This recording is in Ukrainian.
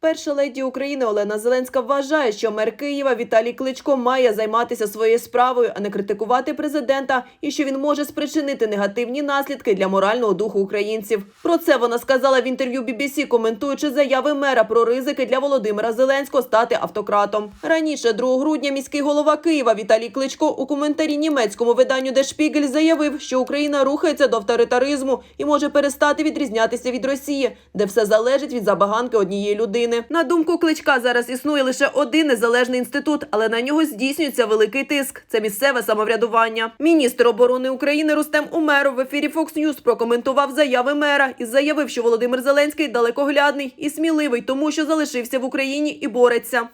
Перша леді України Олена Зеленська вважає, що мер Києва Віталій Кличко має займатися своєю справою, а не критикувати президента, і що він може спричинити негативні наслідки для морального духу українців. Про це вона сказала в інтерв'ю BBC, коментуючи заяви мера про ризики для Володимира Зеленського стати автократом. Раніше, 2 грудня, міський голова Києва Віталій Кличко у коментарі німецькому виданню Der заявив, що Україна рухається до авторитаризму і може перестати відрізнятися від Росії, де все залежить від забаганки однієї людини. На думку Кличка, зараз існує лише один незалежний інститут, але на нього здійснюється великий тиск. Це місцеве самоврядування. Міністр оборони України Рустем Умеров в ефірі Fox News прокоментував заяви мера і заявив, що Володимир Зеленський далекоглядний і сміливий, тому що залишився в Україні і бореться.